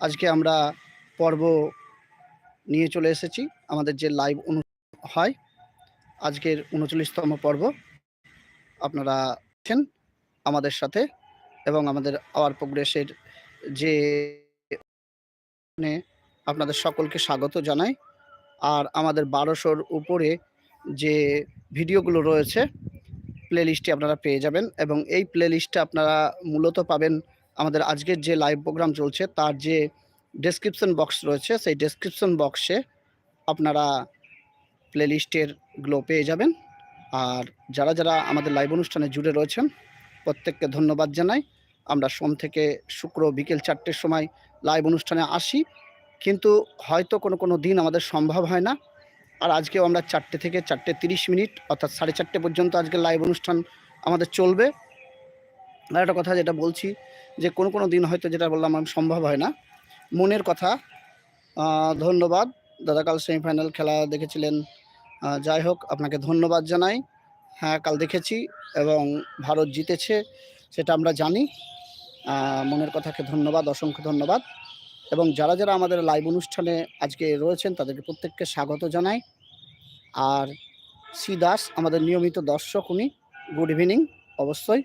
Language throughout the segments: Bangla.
আজকে আমরা পর্ব নিয়ে চলে এসেছি। আমাদের যে লাইভ অনু, হয়, আজকের উনচল্লিশতম পর্ব। আপনারা আছেন আমাদের সাথে এবং আমাদের আওয়ার প্রোগ্রেসের যে আপনাদের সকলকে স্বাগত জানাই। আর আমাদের বারোশোর উপরে যে ভিডিওগুলো রয়েছে প্লে আপনারা পেয়ে যাবেন এবং এই প্লে আপনারা মূলত পাবেন আমাদের আজকের যে লাইভ প্রোগ্রাম চলছে, তার যে ডেসক্রিপশন বক্স রয়েছে, সেই ডেসক্রিপশন বক্সে আপনারা প্লে লিস্টেরগুলো পেয়ে যাবেন। আর যারা যারা আমাদের লাইভ অনুষ্ঠানে জুড়ে রয়েছেন, প্রত্যেককে ধন্যবাদ জানাই। আমরা সোম থেকে শুক্র বিকেল চারটের সময় লাইভ অনুষ্ঠানে আসি। কিন্তু হয়তো কোনো কোনো দিন আমাদের সম্ভব হয় না। আর আজকেও আমরা চারটে থেকে চারটে তিরিশ মিনিট, অর্থাৎ সাড়ে চারটে পর্যন্ত আজকে লাইভ অনুষ্ঠান আমাদের চলবে। আর একটা কথা যেটা বলছি, যে কোনো কোনো দিন হয়তো যেটা বললাম সম্ভব হয় না। মনের কথা ধন্যবাদ। দাদা কাল সেমিফাইনাল খেলা দেখেছিলেন। যাই হোক, আপনাকে ধন্যবাদ জানাই। হ্যাঁ কাল দেখেছি এবং ভারত জিতেছে, সেটা আমরা জানি। মনের কথাকে ধন্যবাদ, অসংখ্য ধন্যবাদ। এবং যারা যারা আমাদের লাইভ অনুষ্ঠানে আজকে রয়েছেন, তাদেরকে প্রত্যেককে স্বাগত জানাই। আর সি দাস, আমাদের নিয়মিত দর্শক, উনি গুড ইভিনিং অবশ্যই।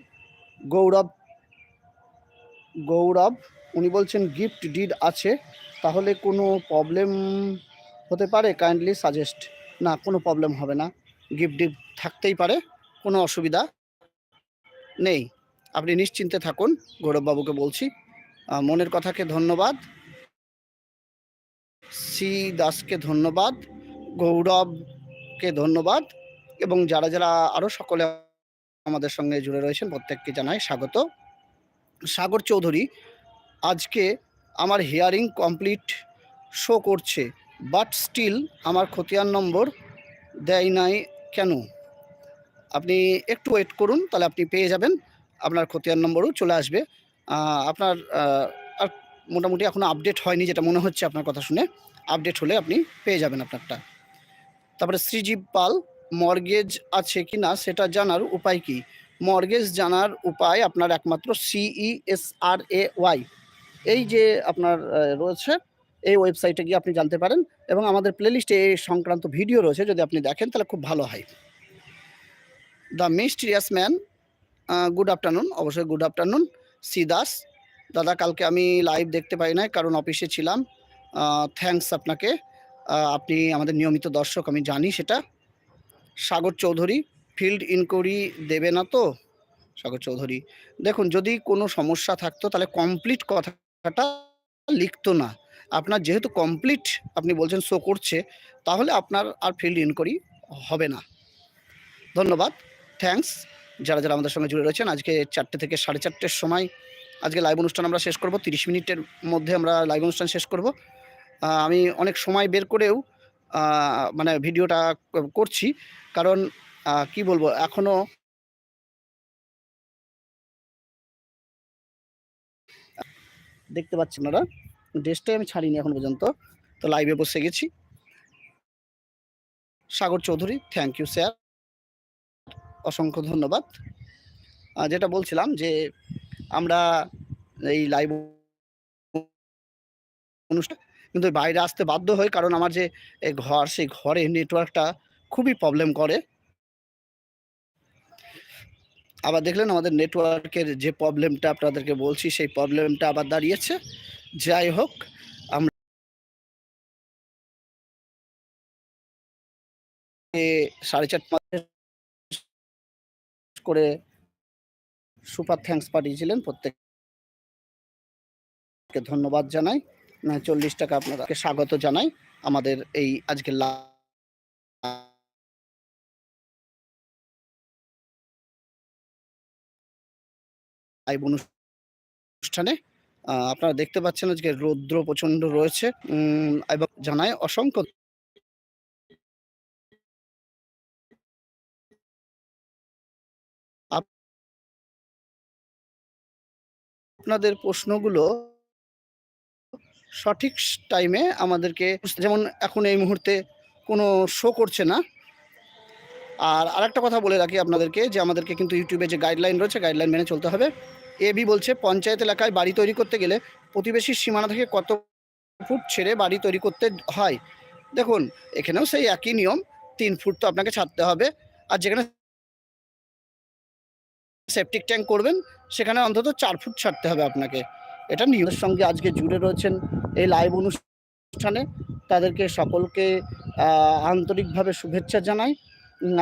গৌরব গৌরব, উনি বলছেন গিফট ডিড আছে, তাহলে কোনো প্রবলেম হতে পারে? কাইন্ডলি সাজেস্ট না, কোনো প্রবলেম হবে না। গিফট ডিড থাকতেই পারে, কোনো অসুবিধা নেই। আপনি নিশ্চিন্তে থাকুন, গৌরববাবুকে বলছি। মনের কথাকে ধন্যবাদ। সি দাসকে ধন্যবাদ। গৌরবকে ধন্যবাদ। এবং যারা যারা আরও সকলে আমাদের সঙ্গে জুড়ে রয়েছেন। প্রত্যেককে জানাই স্বাগত। সাগর চৌধুরী, আজকে আমার হিয়ারিং কমপ্লিট শো করছে বাট স্টিল আমার খতিয়ান নম্বর দেয় নাই কেন? আপনি একটু ওয়েট করুন, তাহলে আপনি পেয়ে যাবেন। আপনার খতিয়ান নম্বরও চলে আসবে। আপনার আর মোটামুটি এখনও আপডেট হয়নি, যেটা মনে হচ্ছে আপনার কথা শুনে। আপডেট হলে আপনি পেয়ে যাবেন আপনারটা। তারপরে শ্রীজীব পাল মর্গেজ আছে কি না সেটা জানার উপায় কি? মর্গেজ জানার উপায় আপনার একমাত্র সিইএসআর এ ওয়াই এই যে আপনার রয়েছে, এই ওয়েবসাইটে গিয়ে আপনি জানতে পারেন এবং আমাদের প্লেলিস্টে এই সংক্রান্ত ভিডিও রয়েছে, যদি আপনি দেখেন তাহলে খুব ভালো হয়। The mysterious man good afternoon, অবশ্যই গুড আফটারনুন। সি দাস দাদা কালকে আমি লাইভ দেখতে পাই নাই, কারণ অফিসে ছিলাম। থ্যাঙ্কস আপনাকে। আপনি আমাদের নিয়মিত দর্শক, আমি জানি সেটা। সাগর চৌধুরী ফিল্ড ইনকোয়ারি দেবে না তো? সাগর চৌধুরী, দেখুন যদি কোনো সমস্যা থাকতো তাহলে কমপ্লিট কথাটা লিখতো না। আপনার যেহেতু কমপ্লিট আপনি বলছেন শো করছে, তাহলে আপনার আর ফিল্ড ইনকোয়ারি হবে না। ধন্যবাদ থ্যাঙ্কস যারা যারা আমাদের সঙ্গে জুড়ে রয়েছেন, আজকে চারটে থেকে সাড়ে চারটের সময়, আজকে লাইভ অনুষ্ঠান আমরা শেষ করব, তিরিশ মিনিটের মধ্যে আমরা লাইভ অনুষ্ঠান শেষ করব। আমি অনেক সময় বের করেও মানে ভিডিওটা করছি। কারণ কি বলব, এখনও দেখতে পাচ্ছেন আপনারা ড্রেসটাই আমি ছাড়িনি এখন পর্যন্ত। তো লাইভে বসে গেছি। Sagar Chowdhury thank you sir অসংখ্য ধন্যবাদ। যেটা বলছিলাম যে, আমরা এই লাইভ অনুষ্ঠান কিন্তু বাইরে আসতে বাধ্য হই কারণ আমার যে ঘর, সেই ঘরে নেটওয়ার্কটা খুবই প্রবলেম করে। আবার দেখলেন আমাদের নেটওয়ার্কের যে প্রবলেমটা আপনাদেরকে বলছি, সেই প্রবলেমটা আবার দাঁড়িয়েছে। যাই হোক আমরা সাড়ে চারটা করে সুপার থ্যাঙ্কস পাঠিয়েছিলেন। প্রত্যেককে ধন্যবাদ জানাই। চল্লিশ টাকা আপনাদেরকে স্বাগত জানাই আমাদের এই আজকে লাইভ অনুষ্ঠানে। আপনারা দেখতে পাচ্ছেন আজকে রৌদ্র প্রচণ্ড রয়েছে। এবং জানাই অসংখ্য আপনাদের প্রশ্নগুলো সঠিক টাইমে আমাদেরকে যেমন এখন এই মুহূর্তে কোনো শো করছে না। আর আরেকটা কথা বলে রাখি আপনাদেরকে, যে আমাদেরকে কিন্তু ইউটিউবে যে গাইডলাইন রয়েছে গাইডলাইন মেনে চলতে হবে। এবি বলছে, পঞ্চায়েত এলাকায় বাড়ি তৈরি করতে গেলে প্রতিবেশীর সীমানা থেকে কত ফুট ছেড়ে বাড়ি তৈরি করতে হয়? দেখুন, এখানেও সেই একই নিয়ম, তিন ফুট তো আপনাকে ছাড়তে হবে। আর যেখানে সেপটিক ট্যাঙ্ক করবেন, সেখানে অন্তত চার ফুট ছাড়তে হবে আপনাকে। এটা নিয়মের সঙ্গে আজকে জুড়ে রয়েছেন এই লাইভ অনুষ্ঠানে। তাদেরকে সকলকে আন্তরিকভাবে শুভেচ্ছা জানাই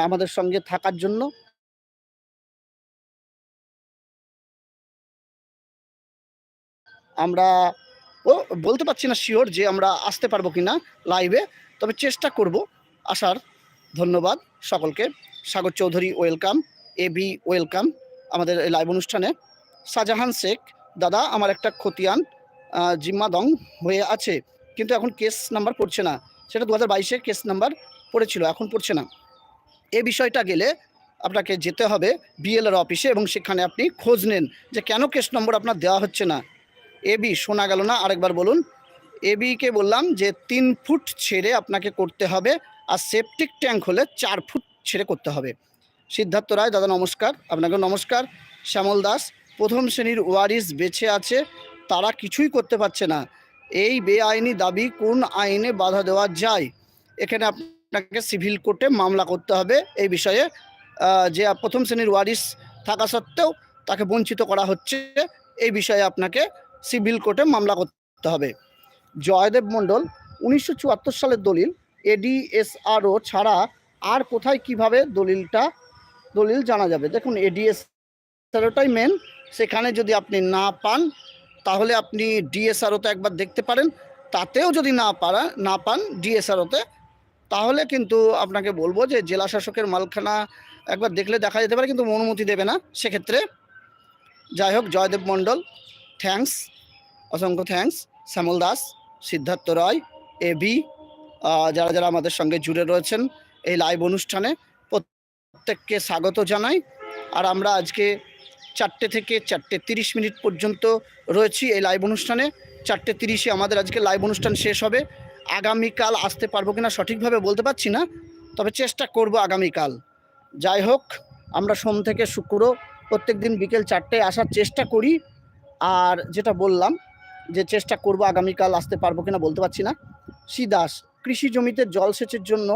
আমাদের সঙ্গে থাকার জন্য। আমরা, ও, বলতে পারছি না শিওর যে আমরা আসতে পারব কিনা লাইভে তবে চেষ্টা করব আসার। ধন্যবাদ সকলকে। Sagar Chowdhury welcome A B welcome আমাদের লাইভ অনুষ্ঠানে। শাহজাহান শেখ দাদা আমার একটা খতিয়ান আহ, জিম্মা দং হয়ে আছে কিন্তু এখন কেস নাম্বার পড়ছে না। সেটা দু হাজার বাইশে কেস নাম্বার পড়েছিল এখন পড়ছে না। এ বিষয়টা গেলে আপনাকে যেতে হবে বিএলআর অফিসে এবং সেখানে আপনি খোঁজ নেন যে কেন কেস নম্বর আপনার দেওয়া হচ্ছে না। এবি শোনা গেল না আরেকবার বলুন। এবিকে বললাম যে তিন ফুট ছেড়ে আপনাকে করতে হবে আর সেপটিক ট্যাঙ্ক হলে চার ফুট ছেড়ে করতে হবে। সিদ্ধার্থ রায় দাদা নমস্কার আপনাকে নমস্কার। শ্যামল দাস প্রথম শ্রেণির ওয়ারিস বেছে আছে, তারা কিছুই করতে পারছে না। এই বেআইনি দাবি কোন আইনে বাধা দেওয়া যায়? এখানে আপনাকে সিভিল কোর্টে মামলা করতে হবে। এই বিষয়ে যে প্রথম শ্রেণির ওয়ারিস থাকা সত্ত্বেও তাকে বঞ্চিত করা হচ্ছে, এই বিষয়ে আপনাকে সিভিল কোর্টে মামলা করতে হবে। জয়দেব মণ্ডল, উনিশশো চুয়াত্তর সালের দলিল, এডিএসআরও ছাড়া আর কোথায় কীভাবে দলিলটা, দলিল জানা যাবে? দেখুন এডিএস এডিএসআরওটাই মেন সেখানে যদি আপনি না পান, তাহলে আপনি ডিএসআরওতে একবার দেখতে পারেন। তাতেও যদি না পারা, না পান ডিএসআরওতে, তাহলে কিন্তু আপনাকে বলব যে জেলা শাসকের মালখানা একবার দেখলে দেখা যেতে পারে, কিন্তু অনুমতি দেবে না। সেক্ষেত্রে যাই হোক, জয়দেব মণ্ডল থ্যাঙ্কস অসংখ্য thanks Shyamal Das, Siddhartha Roy, A B যারা যারা আমাদের সঙ্গে জুড়ে রয়েছেন এই লাইভ অনুষ্ঠানে, প্রত্যেককে স্বাগত জানাই। আর আমরা আজকে চারটে থেকে চারটে তিরিশ মিনিট পর্যন্ত রয়েছি এই লাইভ অনুষ্ঠানে। চারটে তিরিশে আমাদের আজকে লাইভ অনুষ্ঠান শেষ হবে। আগামীকাল আসতে পারব কিনা সঠিকভাবে বলতে পারছি না, তবে চেষ্টা করব আগামীকাল। যাই হোক, আমরা সোম থেকে শুক্র প্রত্যেক দিন বিকেল চারটায় আসার চেষ্টা করি। আর যেটা বললাম, যে চেষ্টা করব আগামীকাল আসতে পারব কিনা বলতে পারছি না। শ্রী দাস কৃষি জমিতে জলসেচের জন্য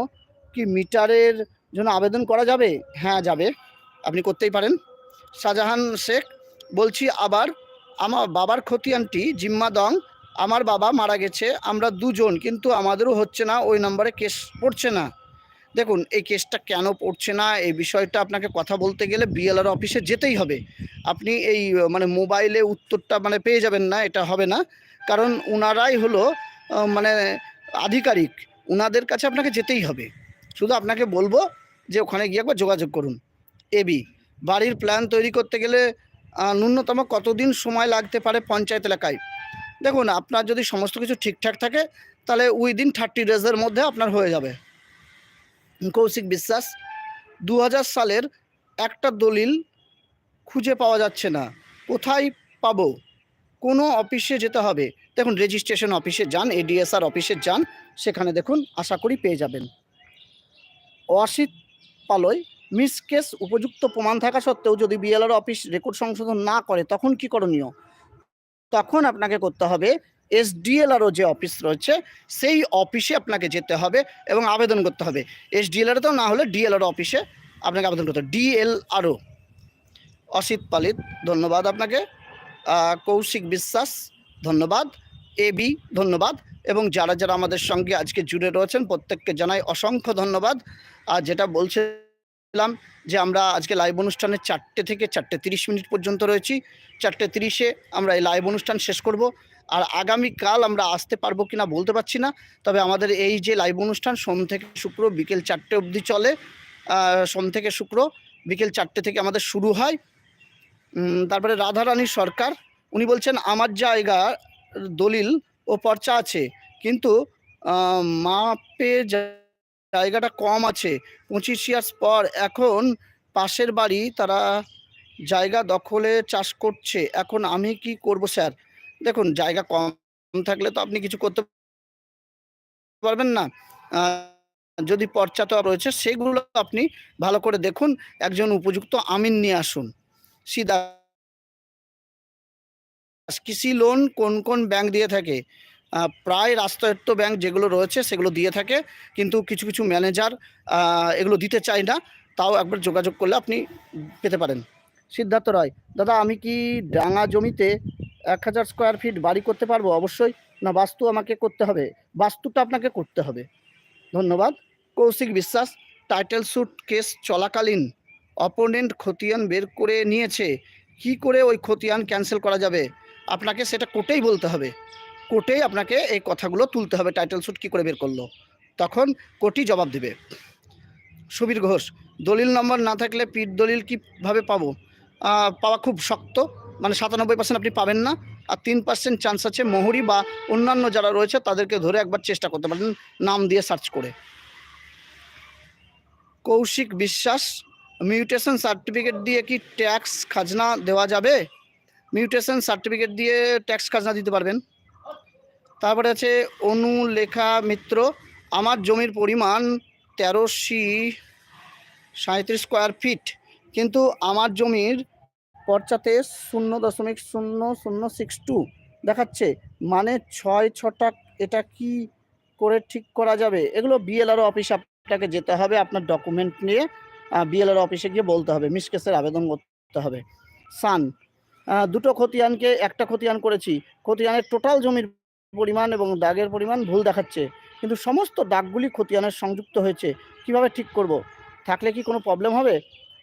কি মিটারের জন্য আবেদন করা যাবে? হ্যাঁ যাবে। আপনি করতেই পারেন। শাহজাহান শেখ, বলছি আবার, আমার বাবার খতিয়ানটি জিম্মা দং, আমার বাবা মারা গেছে, আমরা দুজন, কিন্তু আমাদেরও হচ্ছে না, ওই নম্বরে কেস পড়ছে না। দেখুন, এই কেসটা কেন পড়ছে না, এই বিষয়টা আপনাকে কথা বলতে গেলে বিএলআর অফিসে যেতেই হবে। আপনি এই মানে মোবাইলে উত্তরটা মানে পেয়ে যাবেন না, এটা হবে না। কারণ ওনারাই হলো মানে আধিকারিক ওনাদের কাছে আপনাকে যেতেই হবে। শুধু আপনাকে বলব যে ওখানে গিয়ে একবার যোগাযোগ করুন। এবি বাড়ির প্ল্যান তৈরি করতে গেলে ন্যূনতম কতদিন সময় লাগতে পারে পঞ্চায়েত এলাকায়? দেখুন, আপনার যদি সমস্ত কিছু ঠিকঠাক থাকে, তাহলে উইদিন থার্টি ডেজের মধ্যে আপনার হয়ে যাবে। কৌশিক বিশ্বাস দু হাজার সালের একটা দলিল খুঁজে পাওয়া যাচ্ছে না। কোথায় পাবো? কোনো অফিসে যেতে হবে। দেখুন রেজিস্ট্রেশন অফিসে যান এডিএসআর অফিসে যান, সেখানে দেখুন, আশা করি পেয়ে যাবেন। অসিত পালয় মিস কেস উপযুক্ত প্রমাণ থাকা সত্ত্বেও যদি বিএলআর অফিস রেকর্ড সংশোধন না করে, তখন কি করণীয়? তখন আপনাকে করতে হবে এসডিএলআরও যে অফিস রয়েছে, সেই অফিসে আপনাকে যেতে হবে এবং আবেদন করতে হবে। এসডিএলআরও না হলে ডিএলআর অফিসে আপনাকে আবেদন করতে হবে। ডিএলআরও। অসিত পালিত, ধন্যবাদ আপনাকে। কৌশিক বিশ্বাস, ধন্যবাদ। এ বি, ধন্যবাদ। এবং যারা যারা আমাদের সঙ্গে আজকে জুড়ে রয়েছেন, প্রত্যেককে জানাই অসংখ্য ধন্যবাদ। আর যেটা বলছিলাম যে আমরা আজকে লাইভ অনুষ্ঠানে চারটে থেকে চারটে তিরিশ মিনিট পর্যন্ত রয়েছি। চারটে তিরিশে আমরা এই লাইভ অনুষ্ঠান শেষ করব। আর আগামীকাল আমরা আসতে পারব কি না বলতে পারছি না। তবে আমাদের এই যে লাইভ অনুষ্ঠান সোম থেকে শুক্র বিকেল চারটে অবধি চলে। সোম থেকে শুক্র বিকেল চারটে থেকে আমাদের শুরু হয়। তারপরে রাধারানী সরকার, উনি বলছেন, আমার জায়গা দলিল ও পর্চা আছে। কিন্তু মাপে জায়গাটা কম আছে। পঁচিশ ইয়ার্স পর এখন পাশের বাড়ি তারা জায়গা দখলে চাষ করছে। এখন আমি কি করব স্যার? দেখুন, জায়গা কম থাকলে তো আপনি কিছু করতে পারবেন না। যদি পর্চা তো রয়েছে, সেগুলো আপনি ভালো করে দেখুন। একজন উপযুক্ত আমিন নিয়ে আসুন। সিধা কৃষি লোন কোন কোন ব্যাংক দিয়ে থাকে? প্রায় রাষ্ট্রায়ত্ত ব্যাংক যেগুলো রয়েছে সেগুলো দিয়ে থাকে, কিন্তু কিছু কিছু ম্যানেজার এগুলো দিতে চায় না, তাও একবার যোগাযোগ করলে আপনি পেতে পারেন। সিদ্ধার্থ রায়, দাদা আমি কি ডাঙা জমিতে এক হাজার স্কোয়ার ফিট বাড়ি করতে পারব? অবশ্যই। না, বাস্তু আমাকে করতে হবে। বাস্তুটা আপনাকে করতে হবে। ধন্যবাদ। Koushik Biswas title suit case চলাকালীন অপোনেন্ট খতিয়ান বের করে নিয়েছে। কি করে ওই খতিয়ান ক্যান্সেল করা যাবে? আপনাকে সেটা কোর্টেই বলতে হবে। কোর্টেই আপনাকে এই কথাগুলো তুলতে হবে টাইটেল স্যুট কী করে বের করল। তখন কোর্টই জবাব দেবে। সুবীর ঘোষ, দলিল নম্বর না থাকলে পিঠ দলিল কীভাবে পাবো? পাওয়া খুব শক্ত মানে সাতানব্বই পার্সেন্ট আপনি পাবেন না, আর তিন পার্সেন্ট চান্স আছে মোহরি বা অন্যান্য যারা রয়েছে তাদেরকে ধরে একবার চেষ্টা করতে পারেন, নাম দিয়ে সার্চ করে। কৌশিক বিশ্বাস মিউটেশন সার্টিফিকেট দিয়ে কি ট্যাক্স খাজনা দেওয়া যাবে? মিউটেশন সার্টিফিকেট দিয়ে ট্যাক্স খাজনা দিতে পারবেন। তারপরে আছে অনুলেখা মিত্র। আমার জমির পরিমাণ তেরোশি সাঁত্রিশ স্কোয়ার ফিট কিন্তু আমার জমির পর্চাতে শূন্য দশমিক শূন্য শূন্য সিক্স টু দেখাচ্ছে। মানে ছয় ছটা এটা কি করে ঠিক করা যাবে? এগুলো বিএলআর অফিস আপনাকে যেতে হবে, আপনার ডকুমেন্ট নিয়ে বিএলআর অফিসে গিয়ে বলতে হবে মিসকেসের আবেদন করতে হবে। সান দুটো খতিয়ানকে, একটা খতিয়ান করেছি। খতিয়ানের টোটাল জমির পরিমাণ এবং দাগের পরিমাণ ভুল দেখাচ্ছে। কিন্তু সমস্ত দাগগুলি খতিয়ানের সংযুক্ত হয়েছে। কীভাবে ঠিক করব? থাকলে কি কোনো প্রবলেম হবে?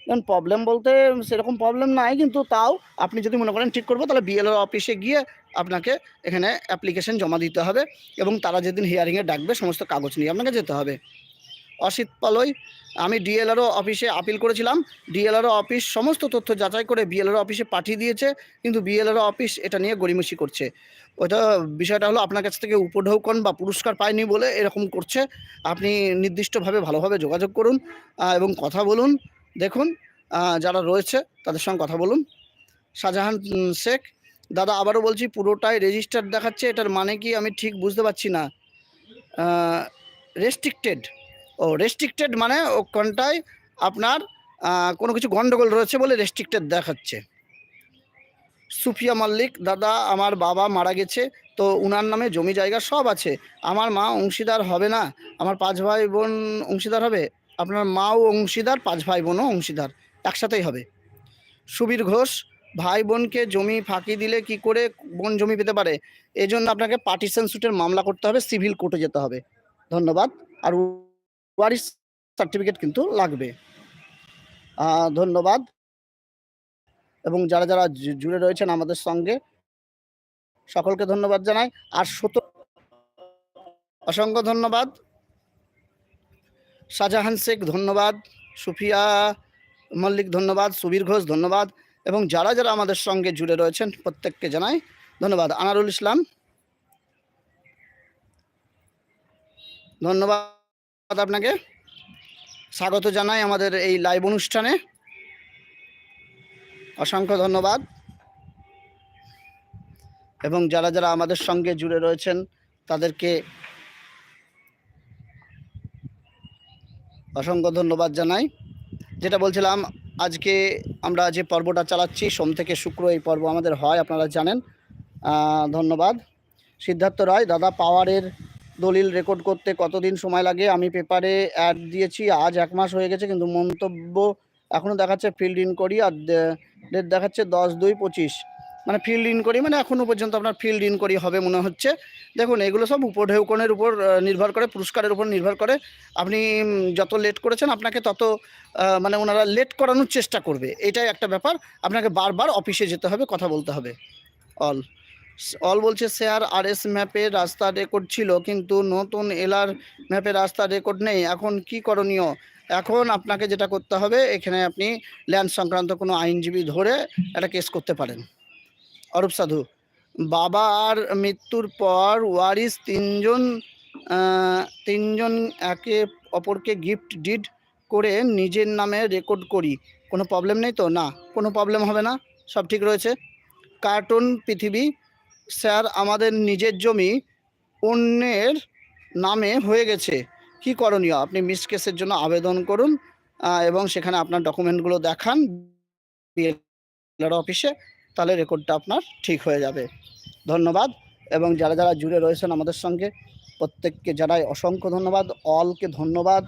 কারণ প্রবলেম বলতে সেরকম প্রবলেম নাই, কিন্তু তাও আপনি যদি মনে করেন ঠিক করব, তাহলে বিএলও অফিসে গিয়ে আপনাকে এখানে অ্যাপ্লিকেশন জমা দিতে হবে এবং তারা যেদিন হিয়ারিংয়ে ডাকবে, সমস্ত কাগজ নিয়ে আপনাকে যেতে হবে। অসিত পালই। আমি ডিএলআরও অফিসে আপিল করেছিলাম। ডিএলআরও অফিস সমস্ত তথ্য যাচাই করে বিএলআরও অফিসে পাঠিয়ে দিয়েছে, কিন্তু বিএলআরও অফিস এটা নিয়ে গড়িমসি করছে। ওইটা বিষয়টা হলো আপনার কাছ থেকে উপঢৌকন বা পুরস্কার পায়নি বলে এরকম করছে। আপনি নির্দিষ্টভাবে ভালোভাবে যোগাযোগ করুন এবং কথা বলুন। দেখুন যারা রয়েছে তাদের সঙ্গে কথা বলুন। শাহজাহান শেখ, দাদা আবারও বলছি পুরোটাই রেজিস্টার দেখাচ্ছে। এটার মানে কি আমি ঠিক বুঝতে পারছি না। রেস্ট্রিক্টেড ও রেস্ট্রিক্টেড মানে ওখানটায় আপনার কোনো কিছু গন্ডগোল রয়েছে বলে রেস্ট্রিক্টেড দেখাচ্ছে। সুফিয়া মাল্লিক, দাদা, আমার বাবা মারা গেছে, তো উনার নামে জমি জায়গা সব আছে। আমার মা অংশীদার হবে না, আমার পাঁচ ভাই বোন অংশীদার হবে, আপনার মাও অংশীদার, পাঁচ ভাই বোনও অংশীদার, একসাথেই হবে। সুবীর ঘোষ, ভাই বোনকে জমি ফাঁকি দিলে কি করে বোন জমি পেতে পারে? এই জন্য আপনাকে পার্টিশন সুটের মামলা করতে হবে সিভিল কোর্টে যেতে হবে। ধন্যবাদ। আর ওয়ারিস সার্টিফিকেট কিন্তু লাগবে। ধন্যবাদ। এবং যারা যারা জুড়ে রয়েছেন আমাদের সঙ্গে, সকলকে ধন্যবাদ জানাই। আর শত অসংখ্য ধন্যবাদ। শাহজাহান শেখ, ধন্যবাদ। সুফিয়া মল্লিক, ধন্যবাদ। সুবীর ঘোষ, ধন্যবাদ। এবং যারা যারা আমাদের সঙ্গে জুড়ে রয়েছেন, প্রত্যেককে জানাই ধন্যবাদ। আনারুল ইসলাম, ধন্যবাদ। আপনাকে। স্বাগত জানাই আমাদের এই লাইভ অনুষ্ঠানে। অসংখ্য ধন্যবাদ। এবং যারা যারা আমাদের সঙ্গে জুড়ে রয়েছেন, তাদেরকে অসংখ্য ধন্যবাদ জানাই। যেটা বলছিলাম, আজকে আমরা যে পর্বটা চালাচ্ছি, সোম থেকে শুক্র এই পর্ব আমাদের হয়, আপনারা জানেন। ধন্যবাদ। সিদ্ধার্থ রায়, দাদা পাওয়ারের দলিল রেকর্ড করতে কতদিন সময় লাগে? আমি পেপারে অ্যাড দিয়েছি, আজ এক মাস হয়ে গেছে, কিন্তু মন্তব্য এখনও দেখাচ্ছে ফিল্ড ইনকোয়ারি আর ডেট দেখাচ্ছে দশ দুই পঁচিশ। মানে ফিল্ড ইনকোয়ারি মানে এখনও পর্যন্ত আপনার ফিল্ড ইনকোয়ারি হবে মনে হচ্ছে। দেখুন, এগুলো সব উপঢৌকনের উপর নির্ভর করে, পুরস্কারের উপর নির্ভর করে। আপনি যত লেট করেছেন, আপনাকে তত মানে ওনারা লেট করানোর চেষ্টা করবে। এটাই একটা ব্যাপার। আপনাকে বারবার অফিসে যেতে হবে, কথা বলতে হবে। অল অল বলছে শেয়ার আর এস ম্যাপে রাস্তা রেকর্ড ছিল, কিন্তু নতুন এলার ম্যাপে রাস্তা রেকর্ড নেই। এখন কি করণীয়? এখন আপনাকে যেটা করতে হবে, এখানে আপনি ল্যান্ড সংক্রান্ত কোনো আইনজীবী ধরে একটা কেস করতে পারেন। অরূপ সাধু, বাবার মৃত্যুর পর ওয়ারিস তিনজন তিনজন একে অপরকে গিফট ডিড করে নিজের নামে রেকর্ড করি। কোনো প্রবলেম নেই তো? না, কোনো প্রবলেম হবে না। সব ঠিক রয়েছে। কার্টুন পৃথিবী স্যার, আমাদের নিজের জমি অন্যের নামে হয়ে গেছে। কি করণীয়? আপনি মিস কেসের জন্য আবেদন করুন এবং সেখানে আপনার ডকুমেন্টগুলো দেখান অফিসে, তাহলে রেকর্ডটা আপনার ঠিক হয়ে যাবে। ধন্যবাদ, এবং যারা যারা জুড়ে রয়েছেন আমাদের সঙ্গে, প্রত্যেককে জানাই অসংখ্য ধন্যবাদ, অলকে ধন্যবাদ,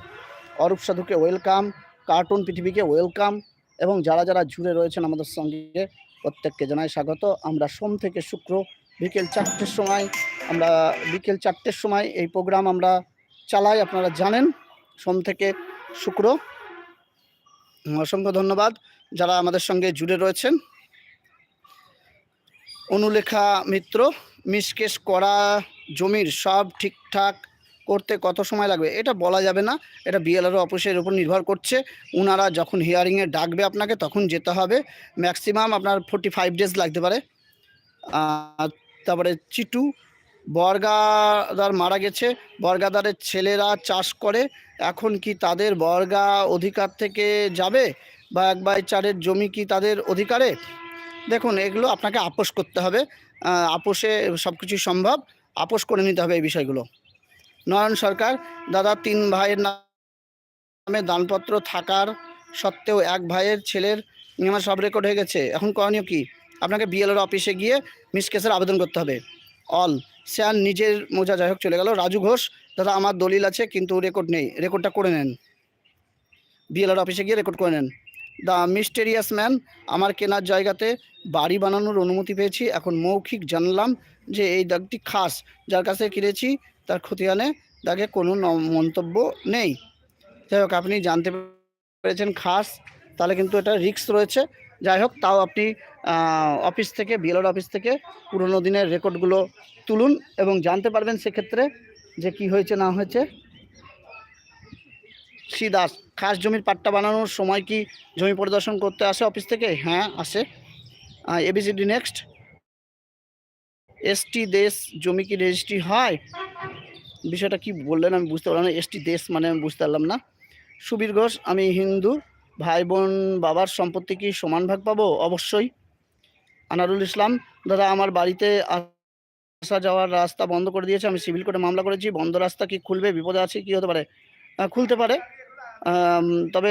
অরূপ সাধুকে ওয়েলকাম, কার্টুন পৃথিবীকে ওয়েলকাম, এবং যারা যারা জুড়ে রয়েছেন আমাদের সঙ্গে, প্রত্যেককে জানাই স্বাগত। আমরা সোম থেকে শুক্র বিকেল চারটের সময় আমরা, বিকেল চারটের সময় এই প্রোগ্রাম আমরা চালাই, আপনারা জানেন। সোম থেকে শুক্র। অসংখ্য ধন্যবাদ যারা আমাদের সঙ্গে জুড়ে রয়েছেন। অনুলেখা মিত্র মিসকেস করা, জমির সব ঠিকঠাক করতে কত সময় লাগবে? এটা বলা যাবে না। এটা বিএলআর অফিসের উপর নির্ভর করছে। ওনারা যখন হিয়ারিংয়ে ডাকবে আপনাকে, তখন যেতে হবে। ম্যাক্সিমাম আপনার ফোর্টি ফাইভ ডেজ লাগতে পারে। তারপরে চিটু, বর্গাদার মারা গেছে। বর্গাদারের ছেলেরা চাষ করে। এখন কি তাদের বর্গা অধিকার থেকে যাবে? বা এক বাই চারের জমি কি তাদের অধিকারে? দেখুন, এগুলো আপনাকে আপোষ করতে হবে। আপোষে সব কিছুই সম্ভব। আপোষ করে নিতে হবে এই বিষয়গুলো। নয়ন সরকার, দাদা তিন ভাইয়ের নামে দানপত্র থাকার সত্ত্বেও এক ভাইয়ের ছেলের সব রেকর্ড হয়ে গেছে। এখন করণীয় কি? আপনাকে বিএলআর অফিসে গিয়ে মিসকেসের আবেদন করতে হবে। অল স্যার নিজের মোজা যাই হোক চলে গেল। রাজু ঘোষ, দাদা আমার দলিল আছে কিন্তু রেকর্ড নেই। রেকর্ডটা করে নেন। বিএলআর অফিসে গিয়ে রেকর্ড করে নেন। দ্য মিস্টেরিয়াস ম্যান আমার কেনার জায়গাতে বাড়ি বানানোর অনুমতি পেয়েছি। এখন মৌখিক জানলাম যে এই দাগটি খাস। যার কাছে কিনেছি, তার খতিয়ানে দাগে কোনো মন্তব্য নেই। যাই হোক, আপনি জানতে পেরেছেন খাস, তাহলে কিন্তু এটা রিস্ক রয়েছে। যাই হোক, তাও আপনি অফিস থেকে বিএলআর অফিস থেকে পুরোনো দিনের রেকর্ডগুলো তুলুন এবং জানতে পারবেন সেক্ষেত্রে যে কি হয়েছে, না হয়েছে। শ্রী দাস খাস জমির পাট্টা বানানোর সময় কি জমি পরিদর্শন করতে আসে অফিস থেকে? হ্যাঁ আসে। এবিসিডি নেক্সট এসটি দেশ জমি কি রেজিস্ট্রি হয়? বিষয়টা কি বললেন আমি বুঝতে পারলাম না। এসটি দেশ মানে আমি বুঝতে পারলাম না। সুবীর ঘোষ, আমি হিন্দু, ভাই বোন, বাবার সম্পত্তি কি সমান ভাগ পাবো? অবশ্যই। আনারুল ইসলাম। দাদা, আমার বাড়িতে আসা যাওয়ার রাস্তা বন্ধ করে দিয়েছে। আমি সিভিল কোর্টে মামলা করেছি। বন্ধ রাস্তা কি খুলবে? বিপদে আছে, কি হতে পারে? খুলতে পারে। তবে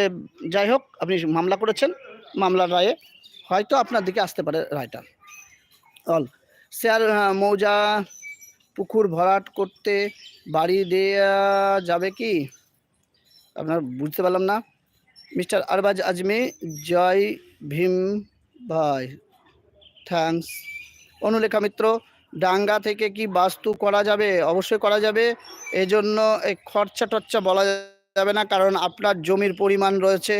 যাই হোক, আপনি মামলা করেছেন। মামলার রায়ে হয়তো আপনার দিকে আসতে পারে রায়টা। অল। স্যার মৌজা পুকুর ভরাট করতে বাড়ি দেয়া যাবে কি? আপনার বুঝতে পারলাম না। মিস্টার আরবাজ আজমি, জয় ভীম ভাই। থ্যাঙ্কস অনুলেখা মিত্র, ডাঙ্গা থেকে কি বাস্তু করা যাবে? অবশ্যই করা যাবে। এজন্য এই খরচা টরচা বলা যাবে না, কারণ আপনার জমির পরিমাণ রয়েছে,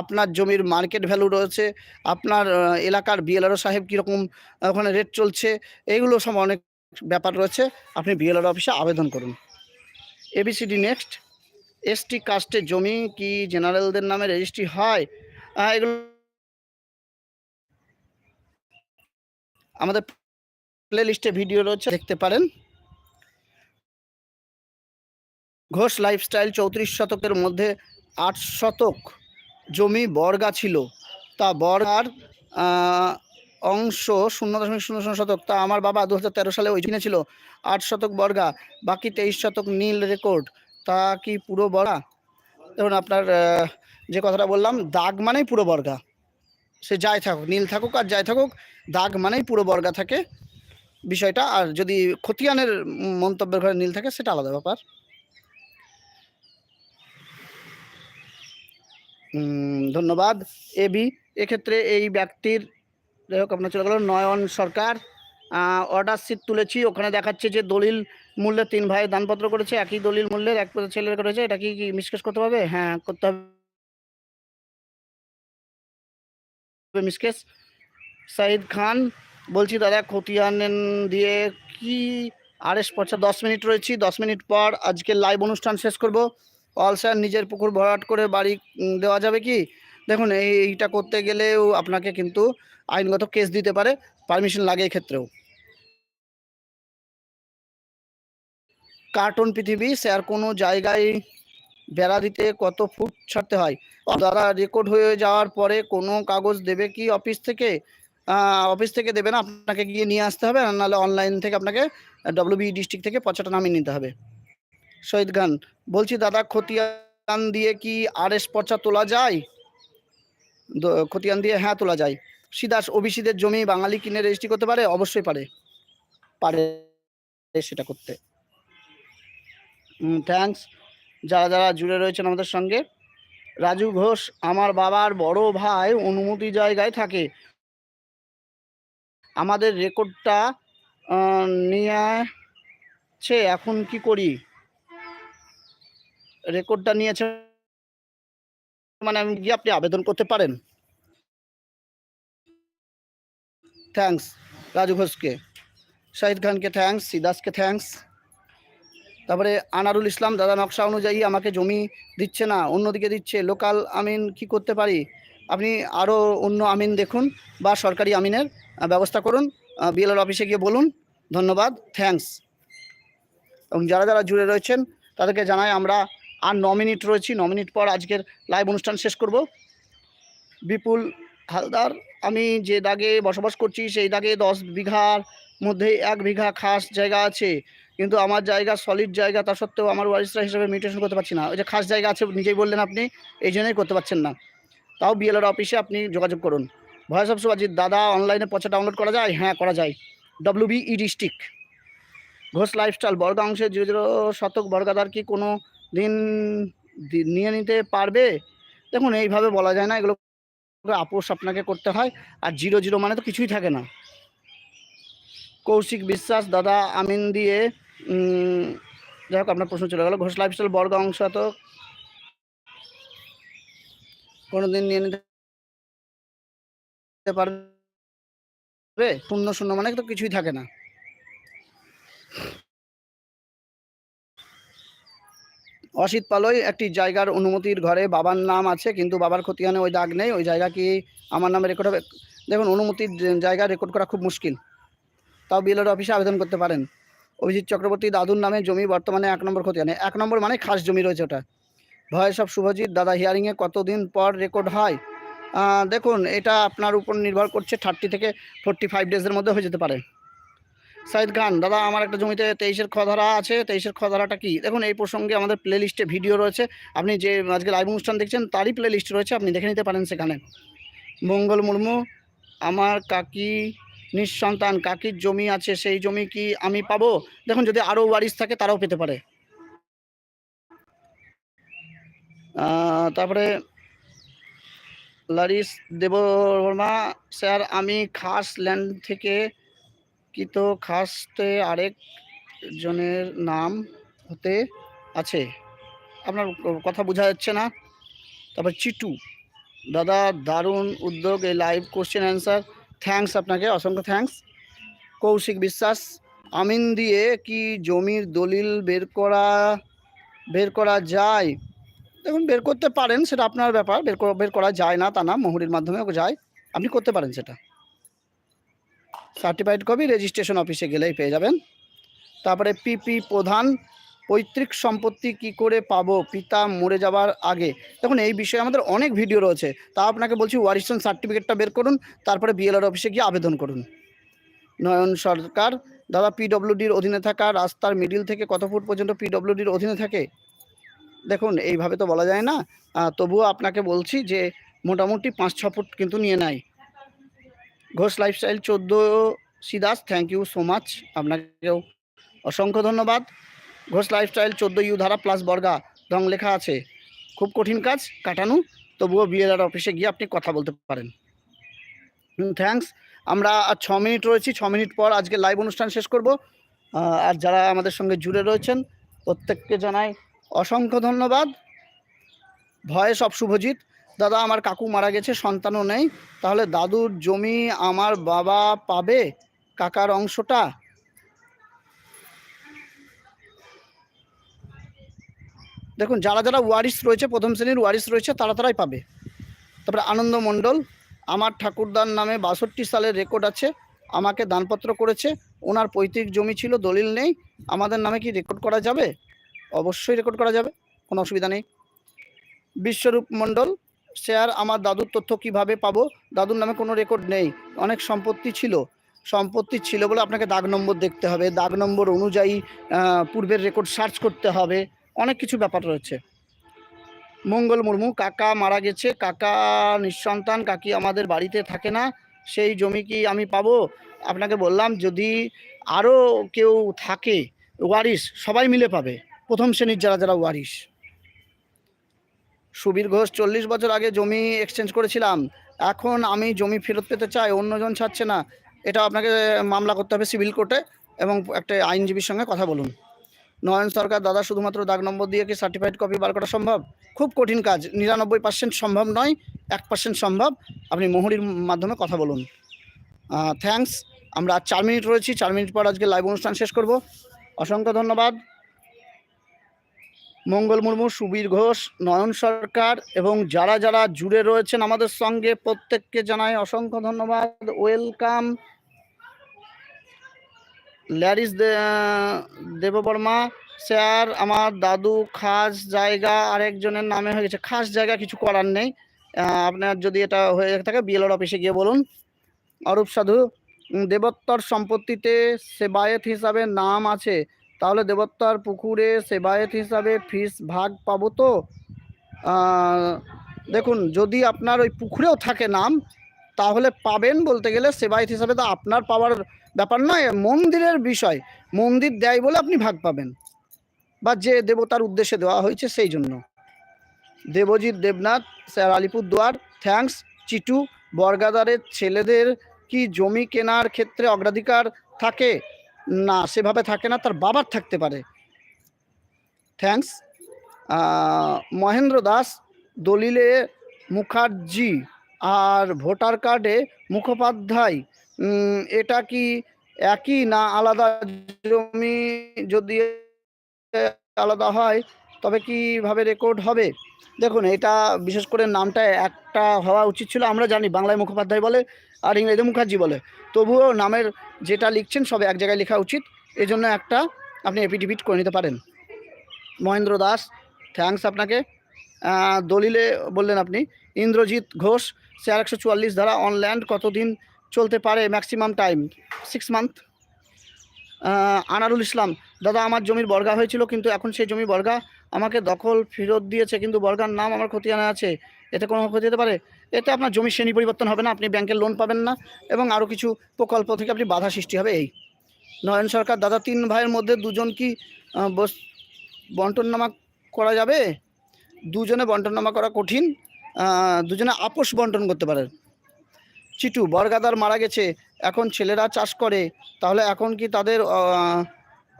আপনার জমির মার্কেট ভ্যালু রয়েছে, আপনার এলাকার বিএলআরও সাহেব কীরকম ওখানে রেট চলছে, এইগুলো সব অনেক ব্যাপার রয়েছে। আপনি বিএলআর অফিসে আবেদন করুন। এবিসিডি নেক্সট এসটি কাস্টের জমি কি জেনারেলদের নামে রেজিস্ট্রি হয়? এগুলো আমাদের প্লে লিস্টে ভিডিও রয়েছে, দেখতে পারেন। ঘোষ লাইফস্টাইল চৌত্রিশ শতকের মধ্যে আট শতক জমি বর্গা ছিল। তা বর্গার অংশ শূন্য দশমিক শূন্য শূন্য শতক। তা আমার বাবা দু হাজার তেরো সালে ওই কিনেছিল আট শতক বর্গা, বাকি তেইশ শতক নীল রেকর্ড তা কি পুরো বর্গা? ধরুন আপনার যে কথাটা বললাম, দাগ মানেই পুরো বর্গা। সে যাই থাকুক, নীল থাকুক আর যাই থাকুক দাগ মানেই পুরো বর্গা থাকে বিষয়টা। আর যদি খতিয়ানের মন্তব্যের ঘরে নীল থাকে, সেটা আলাদা ব্যাপার। ধন্যবাদ। এ বি, এক্ষেত্রে এই ব্যক্তির, যাই হোক, আপনার চলে গেল নয়ন সরকার। অর্ডার সিট তুলেছি, ওখানে দেখাচ্ছে যে দলিল মূল্যে তিন ভাই দানপত্র করেছে, একই দলিল মূল্যের, এক ছেলের করেছে, এটা কি কি মিসকেস করতে হবে? হ্যাঁ করতে হবে। মিসকেস সাইদ খান, বলছি, দাদা, খতিয়ান দিয়ে কি আরএস পর্চা দশ মিনিট রয়েছি, দশ মিনিট পর আজকে লাইভ অনুষ্ঠান শেষ করব। অল স্যার নিজের পুকুর ভরাট করে বাড়ি দেওয়া যাবে কি? দেখুন, এই, এইটা করতে গেলেও আপনাকে কিন্তু আইনগত কেস দিতে পারে পারমিশন লাগে এক্ষেত্রেও। কার্টুন পৃথিবী, স্যার, কোনো জায়গায় বেড়া দিতে কত ফুট ছাড়তে হয়? দাদা রেকর্ড হয়ে যাওয়ার পরে কোনো কাগজ দেবে কি অফিস থেকে? অফিস থেকে দেবে না আপনাকে গিয়ে নিয়ে আসতে হবে, আর নাহলে অনলাইন থেকে আপনাকে ডব্লিউবি ডিস্ট্রিক্ট থেকে পচাটা নামিয়ে নিতে হবে। শহীদ খান, বলছি দাদা, খতিয়ান দিয়ে কি আর এস পচা তোলা যায়? খতিয়ান দিয়ে হ্যাঁ তোলা যায়। সিদাস, ওবিসিদের জমি বাঙালি কিনে রেজিস্ট্রি করতে পারে? অবশ্যই পারে। পারে সেটা করতে। থ্যাঙ্কস যারা যারা জুড়ে রয়েছেন আমাদের সঙ্গে, রাজু ঘোষ, আমার বাবার বড় ভাই অনুমতি জায়গায় থাকে। আমাদের রেকর্ডটা নিয়েছে এখন কি করি? রেকর্ডটা নিয়েছে মানে আমি গিয়ে আপনি আবেদন করতে পারেন? থ্যাঙ্কস রাজু ঘোষকে। শাহিদ খানকে থ্যাঙ্কস সিদাসকে থ্যাঙ্কস তারপরে আনারুল ইসলাম, দাদা নকশা অনুযায়ী আমাকে জমি দিচ্ছে না, অন্যদিকে দিচ্ছে, লোকাল আমিন কি করতে পারি? আপনি আরও অন্য আমিন দেখুন, বা সরকারি আমিনের। ব্যবস্থা করুন। বিএলআর অফিসে গিয়ে বলুন। ধন্যবাদ। থ্যাঙ্কস এবং যারা যারা জুড়ে রয়েছেন, তাদেরকে জানাই আমরা আর ন মিনিট রয়েছি। ন মিনিট পর আজকের লাইভ অনুষ্ঠান শেষ করব। বিপুল হালদার, আমি যে দাগে বসবাস করছি, সেই দাগে দশ বিঘার মধ্যে এক বিঘা খাস জায়গা আছে। কিন্তু আমার জায়গা সলিড জায়গা, তা সত্ত্বেও আমার ওয়ারিসরা হিসেবে মিউটেশন করতে পারছি না। ওই যে খাস জায়গা আছে, নিজেই বললেন আপনি, এই জন্যই করতে পারছেন না। তাও বিএলআর অফিসে আপনি যোগাযোগ করুন। ভয়েস অফ সুবাজিৎ দাদা অনলাইনে পচা ডাউনলোড করা যায়? হ্যাঁ করা যায়। W E district Ghosh lifestyle বর্গা অংশে জিরো জিরো শতক বর্গাদার কি কোনো দিন নিয়ে নিতে পারবে? দেখুন, এইভাবে বলা যায় না। এগুলো আপোষ আপনাকে করতে হয়। আর জিরো জিরো মানে তো কিছুই থাকে না। কৌশিক বিশ্বাস, দাদা আমিন দিয়ে যাই হোক, আপনার প্রশ্ন চলে গেল। ঘোষ লাইফস্টাইল বর্গা অংশ তো কোনোদিন নিয়ে নিতে পারবে? শূন্য শূন্য মানে তো কিছুই থাকে না। অসিত পালয় একটি জায়গার অনুমতির ঘরে বাবার নাম আছে, কিন্তু বাবার খতিয়ানে ওই দাগ নেই। ওই জায়গা কি আমার নামে রেকর্ড হবে? দেখুন, অনুমতির জায়গা রেকর্ড করা খুব মুশকিল। তাও বিএলআর অফিসে আবেদন করতে পারেন। অভিজিৎ চক্রবর্তী দাদুর নামে জমি বর্তমানে এক নম্বর খতিয়ানে এক নম্বর মানে খাস জমি রয়েছে ওটা। ভয়েস অফ শুভজিৎ, দাদা হিয়ারিংয়ে কতদিন পর রেকর্ড হয়? দেখুন, এটা আপনার উপর নির্ভর করছে থার্টি থেকে ফোরটি ফাইভ ডেজের মধ্যে হয়ে যেতে পারে। সাইদ খান, দাদা, আমার একটা জমিতে তেইশের খধারা আছে, তেইশের খধারাটা কি? দেখুন, এই প্রসঙ্গে আমাদের প্লে লিস্টে ভিডিও রয়েছে। আপনি যে আজকে লাইভ অনুষ্ঠান দেখছেন, তারই প্লে লিস্ট রয়েছে, আপনি দেখে নিতে পারেন সেখানে। মঙ্গল মুর্মু, আমার কাকি নিঃসন্তান, কাকির জমি আছে, সেই জমি কি আমি পাবো? দেখুন, যদি আরও ওয়ারিশ থাকে, তারাও পেতে পারে। তারপরে লারিস দেববর্মা স্যার, আমি খাস ল্যান্ড থেকে কৃত খাসতে আরেক জনের নাম হতে আছে। আপনার কথা বোঝা যাচ্ছে না? তারপর চিটু। দাদা, দারুণ উদ্যোগ, এই লাইভ কোশ্চেন অ্যান্সার থ্যাঙ্কস আপনাকে, অসংখ্য থ্যাঙ্কস কৌশিক বিশ্বাস, আমিন দিয়ে কি জমির দলিল বের করা বের করা যায়? দেখুন, বের করতে পারেন, সেটা আপনার ব্যাপার। বের বের করা যায় না, তা না, মোহরির মাধ্যমেও যায়। আপনি করতে পারেন সেটা। সার্টিফাইড কপি রেজিস্ট্রেশন অফিসে গেলেই পেয়ে যাবেন। তারপরে পিপি প্রধান, পৈতৃক সম্পত্তি কি করে পাবো? পিতা মরে যাবার আগে। দেখুন, এই বিষয়ে আমাদের অনেক ভিডিও রয়েছে। তা আপনাকে বলছি ওয়ারিশন সার্টিফিকেটটা বের করুন, তারপরে বিএলআর অফিসে গিয়ে আবেদন করুন। নয়ন সরকার, দাদা, পিডব্লিউডির অধীনে থাকা, রাস্তার মিডিল থেকে কত ফুট পর্যন্ত পিডব্লিউডির অধীনে থাকে? দেখুন, এইভাবে তো বলা যায় না। তবুও আপনাকে বলছি যে, মোটামুটি পাঁচ ছ ফুট কিন্তু নিয়ে নেয় ঘোষ লাইফস্টাইল চোদ্দ সিদাস থ্যাংক ইউ সো মাচ। আপনাকেও অসংখ্য ধন্যবাদ। ঘোষ লাইফস্টাইল চোদ্দ ইউ ধারা প্লাস বর্গা রং লেখা আছে। খুব কঠিন কাজ কাটানো, তবুও বিএলআর অফিসে গিয়ে আপনি কথা বলতে পারেন। থ্যাঙ্কস আমরা আর ছ মিনিট রয়েছি, ছ মিনিট পর আজকে লাইভ অনুষ্ঠান শেষ করব। আর যারা আমাদের সঙ্গে জুড়ে রয়েছেন, প্রত্যেককে জানাই অসংখ্য ধন্যবাদ। Voice of Shubhajit. দাদা, আমার কাকু মারা গেছে, সন্তানও নেই। তাহলে দাদুর জমি আমার বাবা পাবে কাকার অংশটা? দেখুন, যারা যারা ওয়ারিস রয়েছে, প্রথম শ্রেণির ওয়ারিস রয়েছে, তারা তারাই পাবে। তারপরে আনন্দ মণ্ডল, আমার ঠাকুরদার নামে বাষট্টি সালের রেকর্ড আছে। আমাকে দানপত্র করেছে। ওনার পৈতৃক জমি ছিল, দলিল নেই। আমাদের নামে কি রেকর্ড করা যাবে? অবশ্যই রেকর্ড করা যাবে, কোনো অসুবিধা নেই। বিশ্বরূপ মণ্ডল স্যার আমার দাদুর তথ্য কীভাবে পাবো? দাদুর নামে কোনো রেকর্ড নেই। অনেক সম্পত্তি ছিল। সম্পত্তি ছিল বলে আপনাকে দাগ নম্বর দেখতে হবে। দাগ নম্বর অনুযায়ী পূর্বের রেকর্ড সার্চ করতে হবে। অনেক কিছু ব্যাপার রয়েছে। মঙ্গল মুর্মু, কাকা মারা গেছে। কাকা নিঃসন্তান, কাকি আমাদের বাড়িতে থাকে না। সেই জমি কি আমি পাবো? আপনাকে বললাম, যদি আরও কেউ থাকে ওয়ারিস সবাই মিলে পাবে। প্রথম শ্রেণির যারা যারা ওয়ারিশ। সুবীর ঘোষ চল্লিশ বছর আগে জমি এক্সচেঞ্জ করেছিলাম। এখন আমি জমি ফেরত পেতে চাই, অন্যজন ছাড়ছে না। এটা আপনাকে মামলা করতে হবে সিভিল কোর্টে এবং একটা আইনজীবীর সঙ্গে কথা বলুন। নয়ন সরকার, দাদা শুধুমাত্র দাগ নম্বর দিয়ে কি সার্টিফাইড কপি বার করা সম্ভব? খুব কঠিন কাজ, নিরানব্বই পার্সেন্ট সম্ভব নয়, এক পার্সেন্ট সম্ভব। আপনি মোহরির মাধ্যমে কথা বলুন। থ্যাঙ্কস আমরা চার মিনিট রয়েছি, চার মিনিট পর আজকে লাইভ অনুষ্ঠান শেষ করব। অসংখ্য ধন্যবাদ। মঙ্গল মুর্মু, সুবীর ঘোষ, নয়ন সরকার এবং যারা যারা জুড়ে রয়েছেন আমাদের সঙ্গে প্রত্যেককে জানাই অসংখ্য ধন্যবাদ। ওয়েলকাম ল্যারিস দেববর্মা, স্যার, আমার দাদু, খাস জায়গা আরেকজনের নামে হয়ে গেছে। খাস জায়গা কিছু করার নেই। আপনার যদি এটা হয়ে থাকে বিএলওর অফিসে গিয়ে বলুন। অরূপ সাধু দেবোত্তর সম্পত্তিতে সেবায়েত হিসাবে নাম আছে। তাহলে দেবোত্তর পুকুরে সেবায়েত হিসাবে ফিস ভাগ পাবো তো? দেখুন, যদি আপনার ওই পুকুরেও থাকে নাম, তাহলে পাবেন বলতে গেলে সেবায়েত হিসাবে তো আপনার পাওয়ার ব্যাপার নয়, মন্দিরের বিষয়। মন্দির দেয় বলে আপনি ভাগ পাবেন। বা যে দেবতার উদ্দেশ্যে দেওয়া হয়েছে সেই জন্য। Debjit Debnath, sir Alipurduar thanks. Situ, বর্গাদারের ছেলেদের কি জমি কেনার ক্ষেত্রে অগ্রাধিকার থাকে? না, সেভাবে থাকে না, তার বাবার থাকতে পারে। থ্যাঙ্কস মহেন্দ্র দাস, দলিলে মুখার্জি আর ভোটার কার্ডে মুখোপাধ্যায় এটা কি একই না আলাদা? জমি যদি আলাদা হয়, তবে কীভাবে রেকর্ড হবে? দেখুন, এটা বিশেষ করে নামটা একটা হওয়া উচিত ছিল, আমরা জানি, বাংলায় মুখোপাধ্যায় বলে আর ইংরেজি মুখার্জি বলে। তবুও নামের যেটা লিখছেন সব এক জায়গায় লেখা উচিত। এই জন্য একটা আপনি এপিডিভিট করে নিতে পারেন। মহেন্দ্র দাস থ্যাঙ্কস আপনাকে। দলিলে বললেন আপনি, ইন্দ্রজিৎ ঘোষ চার একশো চুয়াল্লিশ ধারা অন ল্যান্ড কতদিন চলতে পারে maximum time six month Anarul Islam, দাদা আমার জমির বর্গা হয়েছিল কিন্তু এখন সেই জমি বর্গা আমাকে দখল ফেরত দিয়েছে কিন্তু বর্গার নাম আমার খতিয়ানে আছে। এতে কোনো ক্ষতি হতে পারে? এতে আপনার জমির শ্রেণি পরিবর্তন হবে না, আপনি ব্যাংকের লোন পাবেন না এবং আরও কিছু প্রকল্প থেকে আপনি বাধা সৃষ্টি হবে এই। নয়ন সরকার, দাদা তিন ভাইয়ের মধ্যে দুজন কি বন্টননামা করা যাবে? দুজনে বন্টননামা করা কঠিন দুজনে আপোষ বন্টন করতে পারেন চিটু, বরগাদার মারা গেছে, এখন ছেলেরা চাষ করে, তাহলে এখন কি তাদের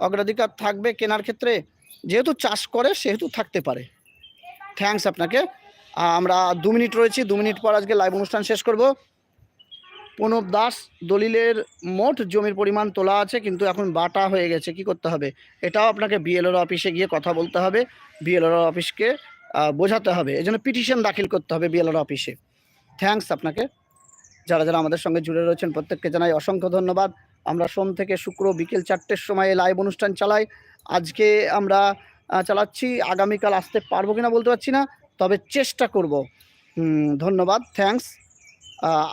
অগ্রাধিকার থাকবে কেনার ক্ষেত্রে? যেহেতু চাষ করে, সেহেতু থাকতে পারে। থ্যাঙ্কস আপনাকে। আমরা দু মিনিট রয়েছি, দু মিনিট পর আজকে লাইভ অনুষ্ঠান শেষ করব। প্রণব দাস দলিলের মোট জমির পরিমাণ তোলা আছে, কিন্তু এখন বাটা হয়ে গেছে, কি করতে হবে? এটাও আপনাকে বিএলওর অফিসে গিয়ে কথা বলতে হবে বিএলওর অফিসকে বোঝাতে হবে। এই জন্য পিটিশন দাখিল করতে হবে বিএলওর অফিসে থ্যাঙ্কস আপনাকে। যারা যারা আমাদের সঙ্গে জুড়ে রয়েছেন, প্রত্যেককে জানাই অসংখ্য ধন্যবাদ। আমরা সোম থেকে শুক্র বিকেল চারটের সময় লাইভ অনুষ্ঠান চালাই। আজকে আমরা চালাচ্ছি, আগামীকাল আসতে পারব কিনা বলতে পারছি না। তবে চেষ্টা করব। ধন্যবাদ, থ্যাঙ্কস।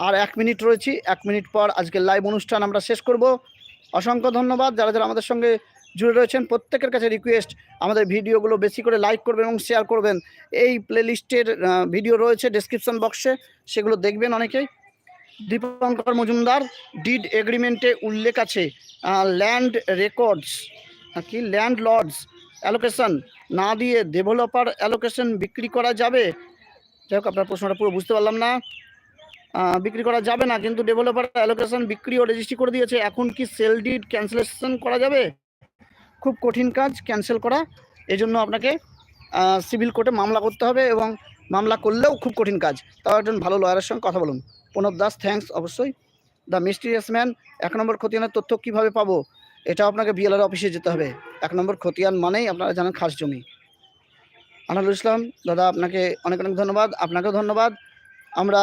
আর এক মিনিট রয়েছি, এক মিনিট পর আজকের লাইভ অনুষ্ঠান আমরা শেষ করব। অসংখ্য ধন্যবাদ, যারা যারা আমাদের সঙ্গে জুড়ে রয়েছেন, প্রত্যেকের কাছে রিকোয়েস্ট আমাদের ভিডিওগুলো বেশি করে লাইক করবেন এবং শেয়ার করবেন। এই প্লেলিস্টের ভিডিও রয়েছে ডেসক্রিপশন বক্সে সেগুলো দেখবেন অনেকেই। দীপঙ্কর মজুমদার ডিড এগ্রিমেন্টে উল্লেখ আছে ল্যান্ড রেকর্ডস কি? ল্যান্ড লর্ডস অ্যালোকেশন না দিয়ে ডেভেলপার অ্যালোকেশন বিক্রি করা যাবে? যাই হোক, আপনার প্রশ্নটা পুরো বুঝতে পারলাম না। বিক্রি করা যাবে না, কিন্তু ডেভেলপার অ্যালোকেশন বিক্রি ও রেজিস্ট্রি করে দিয়েছে। এখন কি সেল ডিড ক্যান্সেলেশন করা যাবে? খুব কঠিন কাজ ক্যান্সেল করা। এজন্য আপনাকে সিভিল কোর্টে মামলা করতে হবে এবং মামলা করলেও খুব কঠিন কাজ। তাও একজন ভালো লয়ারের সঙ্গে কথা বলুন। প্রণব দাস থ্যাঙ্কস অবশ্যই। দ্য মিস্টিরিয়াস ম্যান এক নম্বর খতিয়ানের তথ্য কীভাবে পাবো? এটা আপনাকে বিএলআর অফিসে যেতে হবে। এক নম্বর খতিয়ান মানেই আপনারা জানেন খাস জমি। আনারুল ইসলাম, দাদা, আপনাকে অনেক অনেক ধন্যবাদ। আপনাকেও ধন্যবাদ। আমরা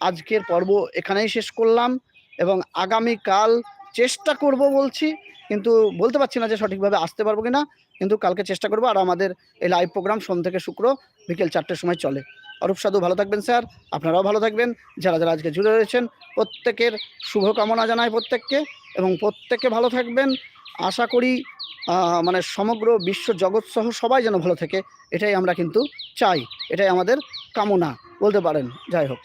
আজকের পর্ব এখানেই শেষ করলাম এবং আগামীকাল চেষ্টা করব বলছি, কিন্তু বলতে পারছি না যে সঠিকভাবে আসতে পারব কিনা, কিন্তু কালকে চেষ্টা করব আর আমাদের এই লাইভ প্রোগ্রাম সোম থেকে শুক্র বিকেল চারটের সময় চলে। অরূপ সাধু, ভালো থাকবেন স্যার। আপনারাও ভালো থাকবেন। যারা যারা আজকে জুড়ে রয়েছেন, প্রত্যেকের শুভকামনা জানাই প্রত্যেককে। এবং প্রত্যেকে ভালো থাকবেন। আশা করি মানে সমগ্র বিশ্ব জগৎ সহ সবাই যেন ভালো থাকে, এটাই আমরা কিন্তু চাই। এটাই আমাদের কামনা, বলতে পারেন, যাই হোক।